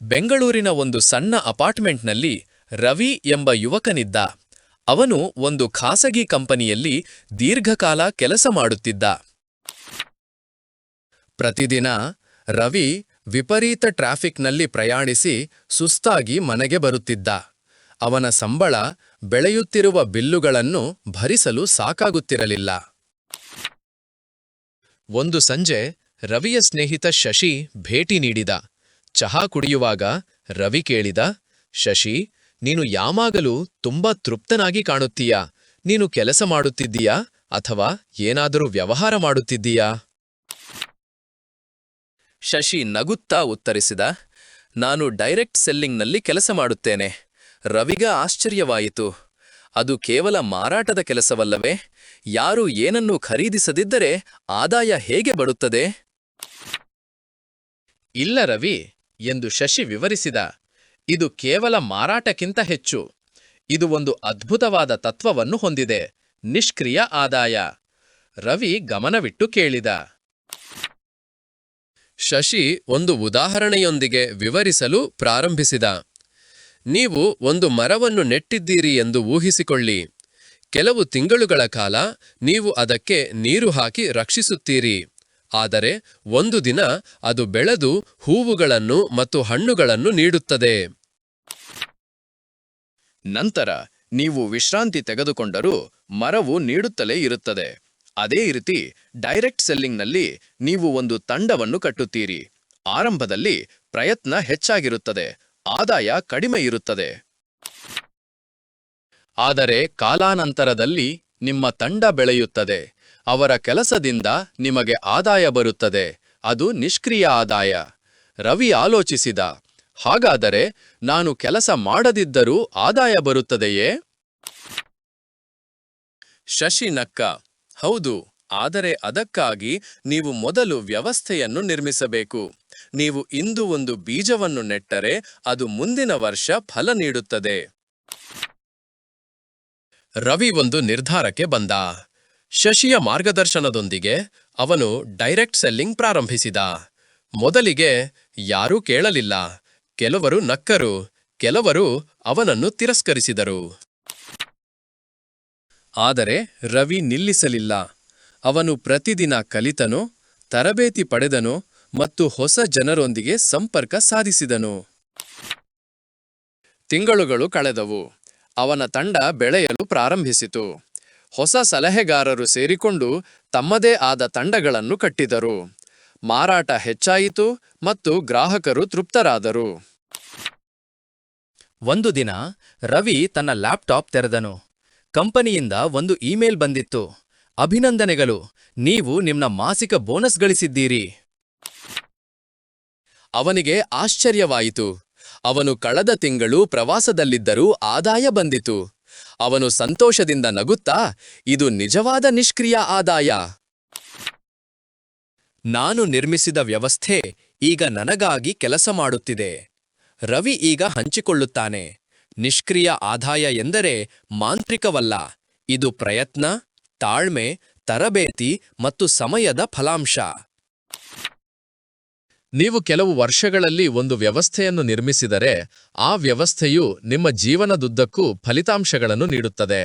ಬೆಂಗಳೂರಿನ ಒಂದು ಸಣ್ಣ ಅಪಾರ್ಟ್ಮೆಂಟ್ನಲ್ಲಿ ರವಿ ಎಂಬ ಯುವಕನಿದ್ದ. ಅವನು ಒಂದು ಖಾಸಗಿ ಕಂಪನಿಯಲ್ಲಿ ದೀರ್ಘಕಾಲ ಕೆಲಸ ಮಾಡುತ್ತಿದ್ದ. ಪ್ರತಿದಿನ ರವಿ ವಿಪರೀತ ಟ್ರಾಫಿಕ್ನಲ್ಲಿ ಪ್ರಯಾಣಿಸಿ ಸುಸ್ತಾಗಿ ಮನೆಗೆ ಬರುತ್ತಿದ್ದ. ಅವನ ಸಂಬಳ ಬೆಳೆಯುತ್ತಿರುವ ಬಿಲ್ಲುಗಳನ್ನು ಭರಿಸಲು ಸಾಕಾಗುತ್ತಿರಲಿಲ್ಲ. ಒಂದು ಸಂಜೆ ರವಿಯ ಸ್ನೇಹಿತ ಶಶಿ ಭೇಟಿ ನೀಡಿದ. ಚಹಾ ಕುಡಿಯುವಾಗ ರವಿ ಕೇಳಿದ, ಶಶಿ, ನೀನು ಯಾವಾಗಲೂ ತುಂಬಾ ತೃಪ್ತನಾಗಿ ಕಾಣುತ್ತೀಯಾ? ನೀನು ಕೆಲಸ ಮಾಡುತ್ತಿದ್ದೀಯಾ? ಅಥವಾ ಏನಾದರೂ ವ್ಯವಹಾರ ಮಾಡುತ್ತಿದ್ದೀಯಾ? ಶಶಿ ನಗುತ್ತಾ ಉತ್ತರಿಸಿದ, ನಾನು ಡೈರೆಕ್ಟ್ ಸೆಲ್ಲಿಂಗ್ನಲ್ಲಿ ಕೆಲಸ ಮಾಡುತ್ತೇನೆ. ರವಿಗ ಆಶ್ಚರ್ಯವಾಯಿತು. ಅದು ಕೇವಲ ಮಾರಾಟದ ಕೆಲಸವಲ್ಲವೇ? ಯಾರು ಏನನ್ನು ಖರೀದಿಸದಿದ್ದರೆ ಆದಾಯ ಹೇಗೆ ಬರುತ್ತದೆ? ಇಲ್ಲ ರವಿ. ಎಂದು ಶಶಿ ವಿವರಿಸಿದ. ಇದು ಕೇವಲ ಮಾರಾಟಕ್ಕಿಂತ ಹೆಚ್ಚು. ಇದು ಒಂದು ಅದ್ಭುತವಾದ ತತ್ವವನ್ನು ಹೊಂದಿದೆ. ನಿಷ್ಕ್ರಿಯ ಆದಾಯ. ರವಿ ಗಮನವಿಟ್ಟು ಕೇಳಿದ. ಶಶಿ ಒಂದು ಉದಾಹರಣೆಯೊಂದಿಗೆ ವಿವರಿಸಲು ಪ್ರಾರಂಭಿಸಿದ. ನೀವು ಒಂದು ಮರವನ್ನು ನೆಟ್ಟಿದ್ದೀರಿ ಎಂದು ಊಹಿಸಿಕೊಳ್ಳಿ. ಕೆಲವು ತಿಂಗಳುಗಳ ಕಾಲ ನೀವು ಅದಕ್ಕೆ ನೀರು ಹಾಕಿ ರಕ್ಷಿಸುತ್ತೀರಿ. ಆದರೆ ಒಂದು ದಿನ ಅದು ಬೆಳೆದು ಹೂವುಗಳನ್ನು ಮತ್ತು ಹಣ್ಣುಗಳನ್ನು ನೀಡುತ್ತದೆ. ನಂತರ ನೀವು ವಿಶ್ರಾಂತಿ ತೆಗೆದುಕೊಂಡರೂ ಮರವು ನೀಡುತ್ತಲೇ ಇರುತ್ತದೆ. ಅದೇ ರೀತಿ ಡೈರೆಕ್ಟ್ ಸೆಲ್ಲಿಂಗ್ನಲ್ಲಿ ನೀವು ಒಂದು ತಂಡವನ್ನು ಕಟ್ಟುತ್ತೀರಿ. ಆರಂಭದಲ್ಲಿ ಪ್ರಯತ್ನ ಹೆಚ್ಚಾಗಿರುತ್ತದೆ. ಆದಾಯ ಕಡಿಮೆ ಇರುತ್ತದೆ. ಆದರೆ ಕಾಲಾನಂತರದಲ್ಲಿ ನಿಮ್ಮ ತಂಡ ಬೆಳೆಯುತ್ತದೆ. ಅವರ ಕೆಲಸದಿಂದ ನಿಮಗೆ ಆದಾಯ ಬರುತ್ತದೆ. ಅದು ನಿಷ್ಕ್ರಿಯ ಆದಾಯ. ರವಿ ಆಲೋಚಿಸಿದ, ಹಾಗಾದರೆ ನಾನು ಕೆಲಸ ಮಾಡದಿದ್ದರೂ ಆದಾಯ ಬರುತ್ತದೆಯೇ? ಶಶಿ ನಕ್ಕ, ಹೌದು, ಆದರೆ ಅದಕ್ಕಾಗಿ ನೀವು ಮೊದಲು ವ್ಯವಸ್ಥೆಯನ್ನು ನಿರ್ಮಿಸಬೇಕು. ನೀವು ಇಂದು ಒಂದು ಬೀಜವನ್ನು ನೆಟ್ಟರೆ ಅದು ಮುಂದಿನ ವರ್ಷ ಫಲ ನೀಡುತ್ತದೆ. ರವಿ ಒಂದು ನಿರ್ಧಾರಕ್ಕೆ ಬಂದ ಶಶಿಯ ಮಾರ್ಗದರ್ಶನದೊಂದಿಗೆ ಅವನು ಡೈರೆಕ್ಟ್ ಸೆಲ್ಲಿಂಗ್ ಪ್ರಾರಂಭಿಸಿದ. ಮೊದಲಿಗೆ ಯಾರೂ ಕೇಳಲಿಲ್ಲ. ಕೆಲವರು ನಕ್ಕರು, ಕೆಲವರು ಅವನನ್ನು ತಿರಸ್ಕರಿಸಿದರು. ಆದರೆ ರವಿ ನಿಲ್ಲಿಸಲಿಲ್ಲ. ಅವನು ಪ್ರತಿದಿನ ಕಲಿತನು, ತರಬೇತಿ ಪಡೆದನು ಮತ್ತು ಹೊಸ ಜನರೊಂದಿಗೆ ಸಂಪರ್ಕ ಸಾಧಿಸಿದನು. ತಿಂಗಳುಗಳು ಕಳೆದವು. ಅವನ ತಂಡ ಬೆಳೆಯಲು ಪ್ರಾರಂಭಿಸಿತು. ಹೊಸ ಸಲಹೆಗಾರರು ಸೇರಿಕೊಂಡು ತಮ್ಮದೇ ಆದ ತಂಡಗಳನ್ನು ಕಟ್ಟಿದರು. ಮಾರಾಟ ಹೆಚ್ಚಾಯಿತು ಮತ್ತು ಗ್ರಾಹಕರು ತೃಪ್ತರಾದರು. ಒಂದು ದಿನ ರವಿ ತನ್ನ ಲ್ಯಾಪ್ಟಾಪ್ ತೆರೆದನು. ಕಂಪನಿಯಿಂದ ಒಂದು ಇಮೇಲ್ ಬಂದಿತ್ತು. ಅಭಿನಂದನೆಗಳು, ನೀವು ನಿಮ್ಮ ಮಾಸಿಕ ಬೋನಸ್ ಗಳಿಸಿದ್ದೀರಿ. ಅವನಿಗೆ ಆಶ್ಚರ್ಯವಾಯಿತು. ಅವನು ಕಳೆದ ತಿಂಗಳು ಪ್ರವಾಸದಲ್ಲಿದ್ದರೂ ಆದಾಯ ಬಂದಿತು. ಅವನು ಸಂತೋಷದಿಂದ ನಗುತ್ತಾ, ಇದು ನಿಜವಾದ ನಿಷ್ಕ್ರಿಯ ಆದಾಯ. ನಾನು ನಿರ್ಮಿಸಿದ ವ್ಯವಸ್ಥೆ ಈಗ ನನಗಾಗಿ ಕೆಲಸ ಮಾಡುತ್ತಿದೆ. ರವಿ ಈಗ ಹಂಚಿಕೊಳ್ಳುತ್ತಾನೆ. ನಿಷ್ಕ್ರಿಯ ಆದಾಯ ಎಂದರೆ ಮಾಂತ್ರಿಕವಲ್ಲ. ಇದು ಪ್ರಯತ್ನ, ತಾಳ್ಮೆ, ತರಬೇತಿ ಮತ್ತು ಸಮಯದ ಫಲಾಂಶ. ನೀವು ಕೆಲವು ವರ್ಷಗಳಲ್ಲಿ ಒಂದು ವ್ಯವಸ್ಥೆಯನ್ನು ನಿರ್ಮಿಸಿದರೆ ಆ ವ್ಯವಸ್ಥೆಯು ನಿಮ್ಮ ಜೀವನದುದ್ದಕ್ಕೂ ಫಲಿತಾಂಶಗಳನ್ನು ನೀಡುತ್ತದೆ.